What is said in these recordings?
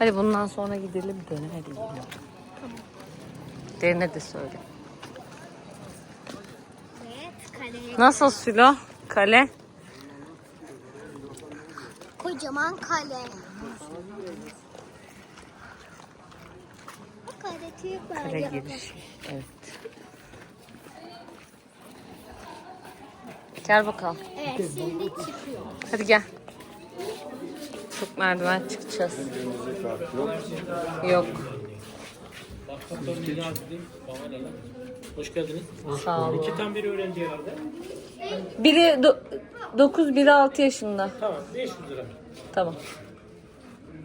Hadi bundan sonra gidelim dene hadi. Derine de söyle. Evet. Nasıl Sülo? Kale. Kocaman kale. Bu kale var. Kale giriş. Evet. Gel bakalım. Evet şimdi çıkıyor. Hadi gel. Çok merdiven çıkacağız. Yok. Hoş geldiniz. Sağ ol. İki tam bir öğrenci herhalde. Biri 9, biri 6 yaşında. Tamam 500 lira. Tamam.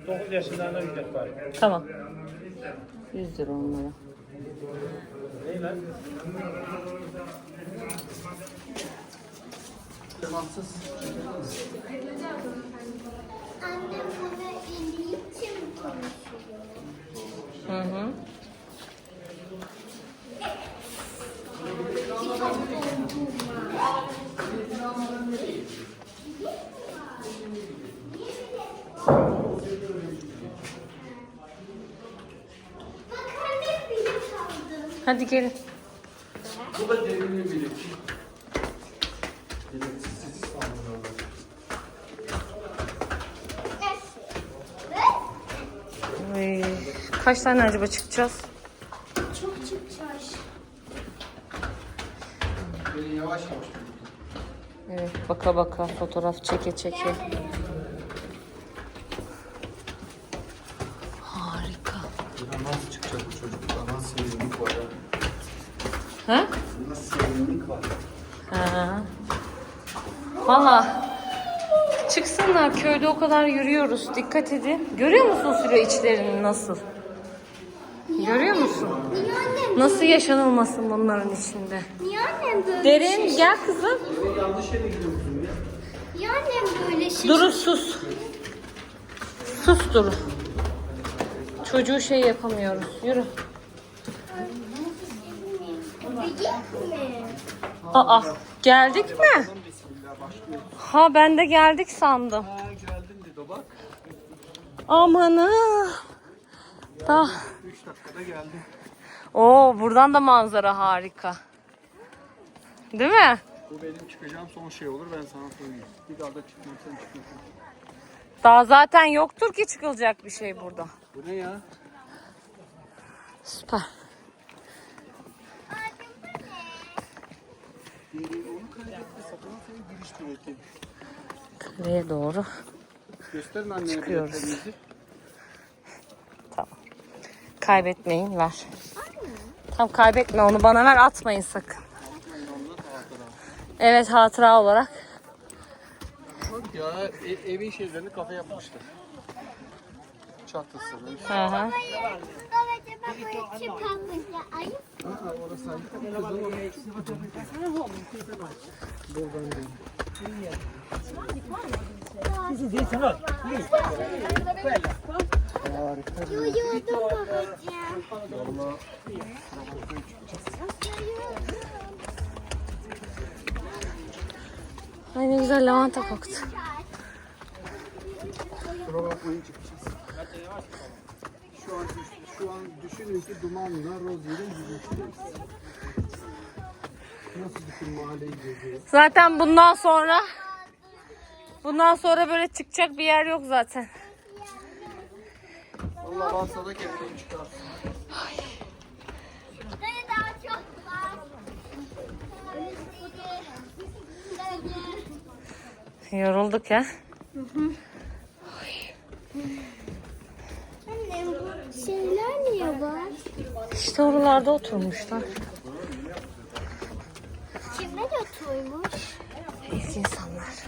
9 yaşından ücret var. Tamam. 100 lira onlara. Ne lan? Annem bana İngilizce mi konuşuyor? Hı hı. Bak annem bile kaldı. Hadi gelin. Bu da derin bir. Kaç tane acaba çıkacağız? Çok çıkacağız. Beni yavaş yavaş Evet, baka baka fotoğraf çeke çeke. Harika. Buradan nasıl çıkacak bu çocuk? Burada nasıl serinlik var ya? Ha? Nasıl serinlik var? Ha. Valla çıksınlar köyde o kadar yürüyoruz. Dikkat edin. Görüyor musun Sülo içlerini nasıl? Görüyor musun? Niye annem, Nasıl yaşanılmasın bunların içinde? niye annem böyle Derin gel kızım. Yanlış yere gidiyorsun ya. Niye annem böyle şey? Duru sus. Sus Duru. Çocuğu şey yapamıyoruz. Yürü. Mi? Aa geldik mi? Bismillah başlıyor. Ha ben de geldik sandım. Ha geldin dedi bak. Amanı. Da. 3 dakikada geldi. Oo buradan da manzara harika. Değil mi? Bu benim çıkacağım son şey olur ben sana söyleyeyim. Bir daha da çıkmam sen çıkmasın. Daha zaten yoktur ki çıkılacak bir şey burada. Bu ne ya? Süper. Kaleye doğru. Gösterin annene Çıkıyoruz. biletlerinizi. Kaybetmeyin ver. Tam kaybetme onu bana ver atmayın sakın. Evet hatıra olarak. Bak ya e- evin şeylerini kafe yapmışlar. Çatısını. Hı hı. Çıkalım ya. Ayıp. Harika. Uyudum babacığım. Vallahi Ay ne güzel lavanta koktu. kusura bakmayın çıkacağız. Şu an, şu an düşünün ki dumanla Rozier'in yürüyüşteyiz. Nasıl bütün mahalleyi geziyoruz? Zaten bundan sonra bundan sonra böyle çıkacak bir yer yok zaten. Valla varsa da kendini çıkarsın. Dayı daha çok var. Yorulduk ya. Annem bu şeyler niye var? İşte oralarda oturmuşlar. Kimler oturmuş? İyi insanlar.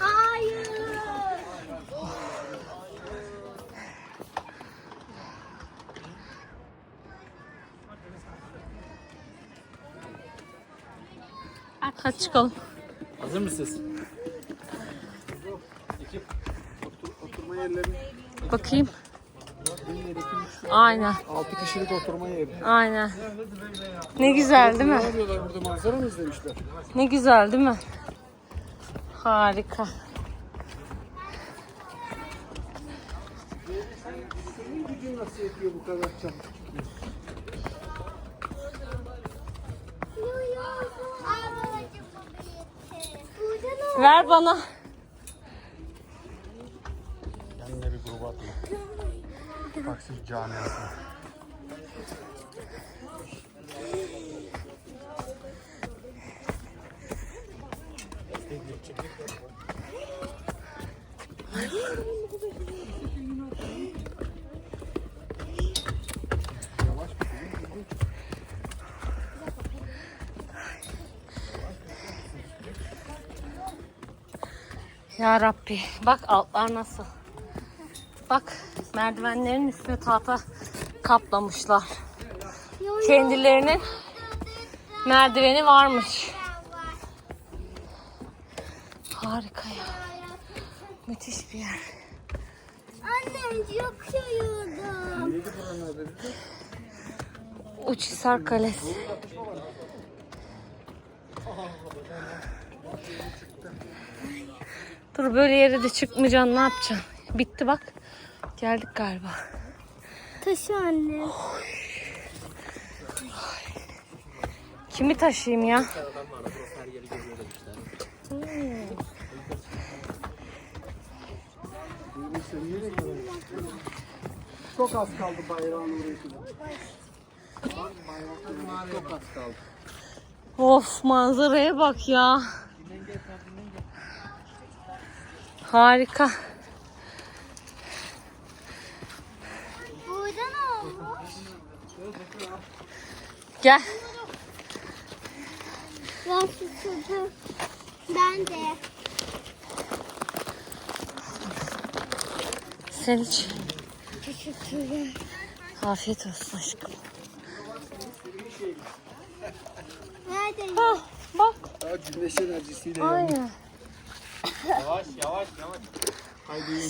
Hayır. Hadi çıkalım. Hazır mısınız? Bakayım. Bir yeri iki üç Aynen. altı kişilik oturma yeri. Aynen. Ne güzel değil Ne mi? yapıyorlar burada manzara mı izlemişler? Ne güzel değil mi? Harika. Senin gücün nasıl yetiyor bu kadar çabuk? Ne Ver bana. Gruba atıyor. Taksim camiasına. Ya Rabbi. Bak altlar nasıl. Bak merdivenlerin üstüne tahta kaplamışlar. Kendilerinin merdiveni varmış. Harika ya. Müthiş bir yer. Annem buranın adı? Uçhisar Kalesi. Dur böyle yere de çıkmayacaksın ne yapacaksın? Bitti bak. Geldik galiba. Taşı anne. Kimi taşıyayım ya? Çok az kaldı bayrağın oraya çok az kaldı. Of manzaraya bak ya. Harika. Burada ne olmuş? Gel. Ben susadım. Ben de. Sen iç. Teşekkürler. Afiyet olsun aşkım. Nerede? Ah, bak. Daha güneş enerjisiyle Aynen. Yavaş yavaş yavaş.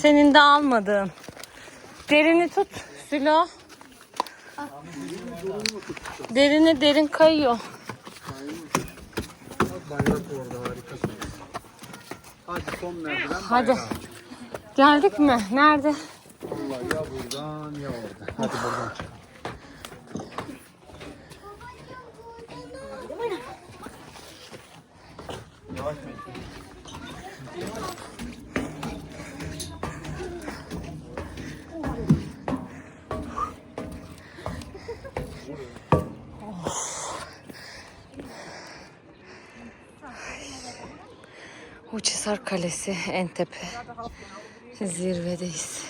Senin de almadığın. Derini tut Sülo. Derini derin kayıyor. Bayrak orada harikasın. Hadi son merdiven Hadi. Geldik mi? Nerede? Vallahi ya buradan ya oradan. Hadi buradan. Yavaş Uçhisar Kalesi en tepe. Zirvedeyiz.